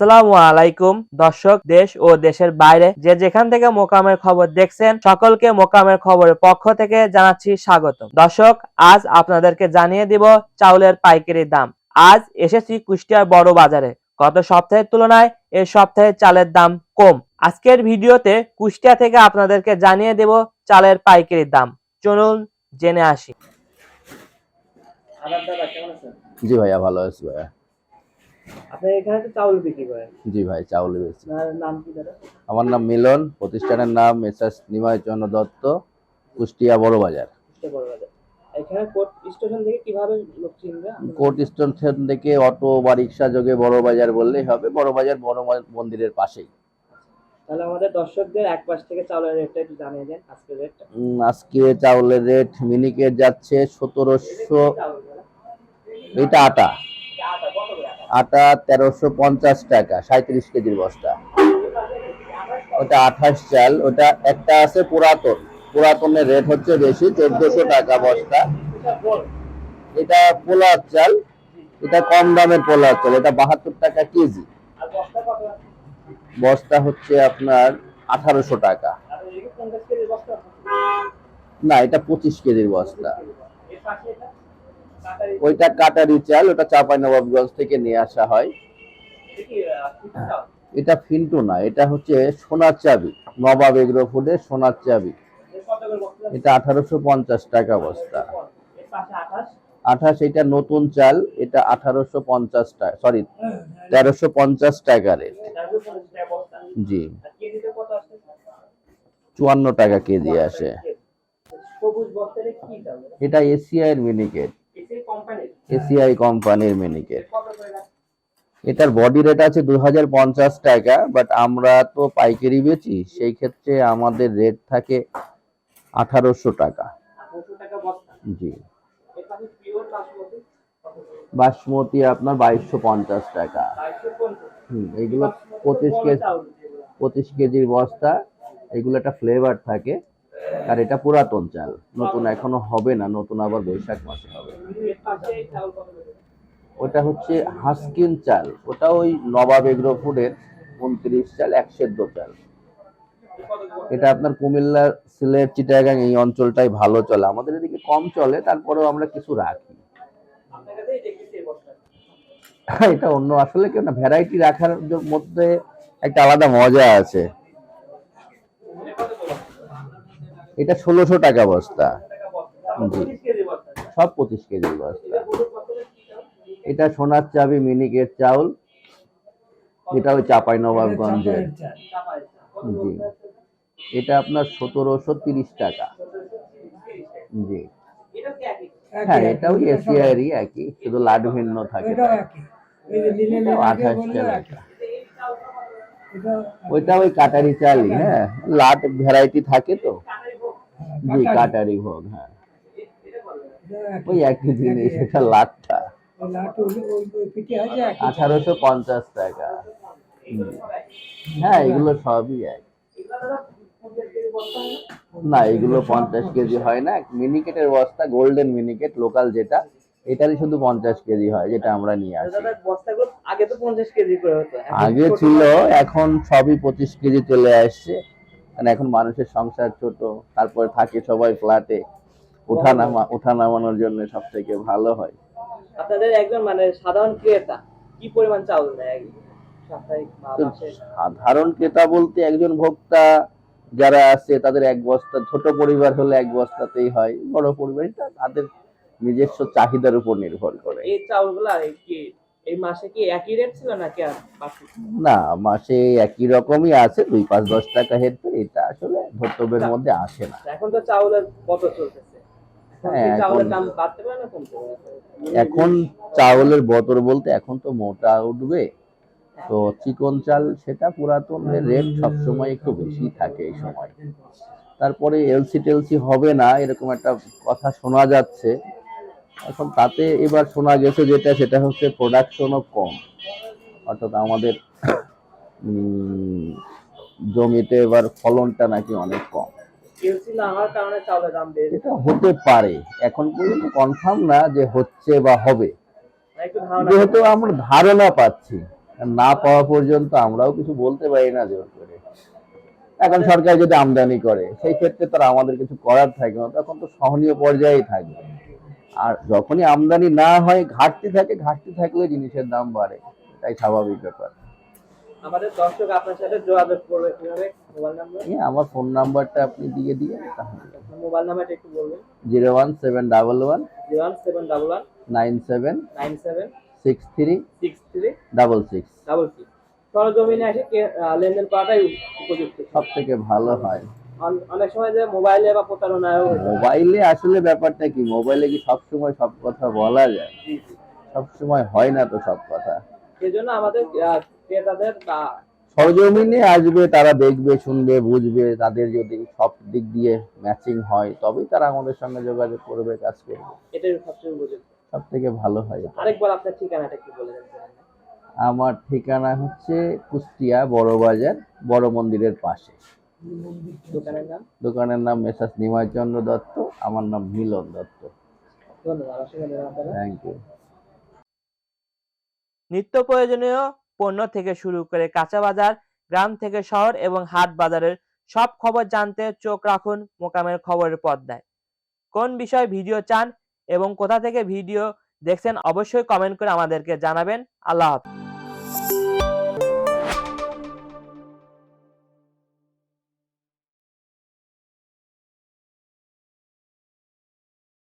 আসসালামু আলাইকুম, দর্শক, দেশ ও দেশের বাইরে যে যেখান থেকে মোকামের খবর দেখছেন, সকলকে মোকামের খবরের পক্ষ থেকে জানাচ্ছি স্বাগত দর্শক, আজ আপনাদেরকে জানিয়ে দিব চাউলের পাইকারি দাম। আজ এসেছি কুষ্টিয়ার বড় বাজারে। গত সপ্তাহের তুলনায় এই সপ্তাহে চালের দাম কম। আজকের ভিডিওতে কুষ্টিয়া থেকে আপনাদেরকে জানিয়ে দেব চালের পাইকারি দাম। চলুন জেনে আসি। জি ভাইয়া, ভালো আছি ভাইয়া। আপনি এখানে তো চাউল বিক্রি করেন। জি ভাই চাউল বেশি নাম কি দাদা? আমার নাম মিলন প্রতিষ্ঠানের নাম মেসার্স নিমাই চন্দ্র দত্ত কুষ্টিয়া বড় বাজার। এখানে কোর্ট স্টেশন থেকে কীভাবে লোক চিনবে? কোর্ট স্টেশন থেকে অটো বা রিক্সা যোগে বড় বাজার বললেই হবে বড় বাজার বড় মন্দিরের পাশেই। তাহলে আমাদের দর্শকদের এক পাশ থেকে চাউলের রেটটা একটু জানিয়ে দেন আজকের রেটটা। আজকে চাউলের রেট মিনিকেট যাচ্ছে সতেরোশো এটা আটা। আটা তেরোশো পঞ্চাশ টাকা সাঁত্রিশ কেজির বস্তা। ওটা আঠাশ চাল, ওটা একটা আছে পুরাতন। পুরাতনের রেট হচ্ছে বেশি, চোদ্দশো টাকা বস্তা। এটা পোলার চাল, এটা কম দামের পোলার চাল, এটা বাহাত্তর টাকা কেজি। বস্তা হচ্ছে আপনার আঠারোশো টাকা। না, এটা পঁচিশ কেজির বস্তা এর পাশে এটা কাটারি ওইটা কাটারি চাল ওটা চাপাই নবাবগঞ্জ থেকে নিয়ে আসা হয়। এটা ফিন্টু না এটা হচ্ছে সোনার চাবি নবাব এগ্রো ফুডের সোনার চাবি। এটা আঠারোশো পঞ্চাশ টাকা বস্তা। আঠাশ? এটা নতুন চাল এটা আঠারোশো পঞ্চাশ টাকা সরি তেরোশো পঞ্চাশ টাকা রেট জি। চুয়ান্ন টাকা কেজি আসে। এটা এসিআই এর মিনিকেট। এসিআই কোম্পানির। মিনিকেট এটার বডি রেট আছে দুই হাজার পঞ্চাশ টাকা বাট আমরা তো পাইকারি বেচি সেই ক্ষেত্রে আমাদের রেট থাকে আঠারোশো টাকা। আঠারোশো টাকা বস্তা। জি। বাসমতি। বাসমতি আপনার বাইশশো পঞ্চাশ টাকা। হুম এগুলো পঁচিশ কেজি পঁচিশ কেজির বস্তা এগুলো একটা ফ্লেভার থাকে। আর এটা পুরাতন চাল। নতুন এখনও হবে না, নতুন আবার বৈশাখ মাসে হবে। ওটা হচ্ছে হাসকিন চাল। ওটা ওই নবাব এগ্রো ফুডের উনত্রিশ চাল, এক সেদ্ধ চাল। এটা আপনার কুমিল্লা, সিলেট, চিটাগাং এই অঞ্চলটাই ভালো চলে। আমাদের এদিকে কম চলে, তারপরেও আমরা কিছু রাখি। বস্তা এটা অন্য। আসলে কেউ না ভ্যারাইটি রাখার মধ্যে একটা আলাদা মজা আছে। এটা ষোলোশো টাকা বস্তা। জি। কেজি সব পঁচিশ কেজির বস্তা। এটা সোনার চাবি মিনিকেট চাউল। এটা ওই চাপাই নবাবগঞ্জের জি। এটা আপনার সতেরোশো তিরিশ টাকা। জি। হ্যাঁ এটাও এশিয়ারই একই শুধু লাড ভিন্ন থাকে। আঠাশ টাকা ওইটা ওই কাটারি চালই হ্যাঁ। লাট ভ্যারাইটি থাকে তো। জি কাটারি। ভোগ হ্যাঁ। ওই একই জিনিস এটা লাটটা। আঠারোশো পঞ্চাশ টাকা। হ্যাঁ এগুলো সবই এক। না এগুলো পঞ্চাশ কেজি হয় না। মিনিকেটের বস্তা গোল্ডেন মিনিকেট লোকাল যেটা এটারই শুধু পঞ্চাশ কেজি হয় যেটা আমরা নিয়ে আসি। আগে তো পঞ্চাশ কেজি করে হতো। আগে ছিল এখন সবই পঁচিশ কেজি চলে আসছে। মানে এখন মানুষের সংসার ছোট তারপরে থাকে সবাই ফ্ল্যাটে ওঠা নামা ওঠা নামানোর জন্য সব থেকে ভালো হয়। আপনাদের একজন মানে সাধারণ ক্রেতা কি পরিমাণ চাউল মাসে? সাধারণ ক্রেতা বলতে একজন ভোক্তা যারা আছে তাদের এক বস্তা ছোট পরিবার হলে এক বস্তাতেই হয়। বড় পরিবারটা তাদের নিজস্ব চাহিদার উপর নির্ভর করে। এই চাউলগুলা কি এই মাসে কি একই রেট ছিল নাকি আর না মাসে একই রকমই আছে দুই পাঁচ দশ টাকা হেরফের এটা আসলে ধর্তব্যের মধ্যে আসে না। এখন তো চাউলের কত চলতেছে? এখন হ্যাঁ, চাউলের বতর বলতে এখন তো মোটা উঠবে। তো চিকন চাল সেটা পুরাতনের রেট সবসময় একটু বেশি থাকে এই সময়। তারপরে এলসি টেলসি হবে না এরকম একটা কথা শোনা যাচ্ছে। এখন তাতে এবার শোনা গেছে যেটা সেটা হচ্ছে প্রোডাকশনও কম। অর্থাৎ আমাদের জমিতে এবার ফলনটা নাকি অনেক কম। এটা হতে পারে। এখন পর্যন্ত কনফার্ম না যে হচ্ছে বা হবে। যেহেতু আমরা ধারণা পাচ্ছি না পাওয়া পর্যন্ত আমরাও কিছু বলতে পারি না জোর করে। এখন সরকার যদি আমদানি করে সেই ক্ষেত্রে তো আমাদের কিছু করার থাকে না তখন তো সহনীয় পর্যায়েই থাকবে। আর যখনই আমদানি না হয় ঘাটতি থাকে ঘাটতি থাকলে জিনিসের দাম বাড়ে। এটাই স্বাভাবিক ব্যাপার। আমাদের দর্শক আপনার সাথে যোগাযোগ করবে কীভাবে? Mobile number? এই আমার ফোন নাম্বারটা আপনি দিয়ে দিয়ে মোবাইল নাম্বারটা একটু বলবেন। Zero one seven double one zero one seven double one nine seven nine seven six three six three double six. Double six. সরজমিনে এসে লেনদেন করাটাই উপযুক্ত। সব থেকে ভালো হয়। অনেক সময় যে মোবাইলে বা প্রতারণায় মোবাইলে আসলে ব্যাপারটা কি? মোবাইলে কি সব সময় সব কথা বলা যায়? সব সময় হয় না তো সব কথা? সেই জন্য আমাদের ক্রেতাদের সরজমিনে আসবে তারা দেখবে শুনবে বুঝবে তাদের যদি সব দিক দিয়ে ম্যাচিং হয় তবেই তারা আমাদের সঙ্গে যোগাযোগ করবে কাজ করবে। এটাই সবচেয়ে সব থেকে ভালো হয় আরেকবার আপনার ঠিকানাটা একটু বলে আমার ঠিকানা হচ্ছে কুষ্টিয়া বড় বাজার বড় মন্দিরের পাশে। দোকানের নাম? দোকানের নাম মেসাস নিমাই চন্দ্র দত্ত আমার নাম মিলন দত্ত। ধন্যবাদ থ্যাংক ইউ নিত্য প্রয়োজনীয় পণ্য থেকে শুরু করে কাঁচা বাজার গ্রাম থেকে শহর এবং হাট বাজারের সব খবর জানতে চোখ রাখুন মোকামের খবরের পর্দায়। কোন বিষয়ে ভিডিও চান এবং কোথা থেকে ভিডিও দেখছেন অবশ্যই কমেন্ট করে আমাদেরকে জানাবেন। আল্লাহ হাফেজ।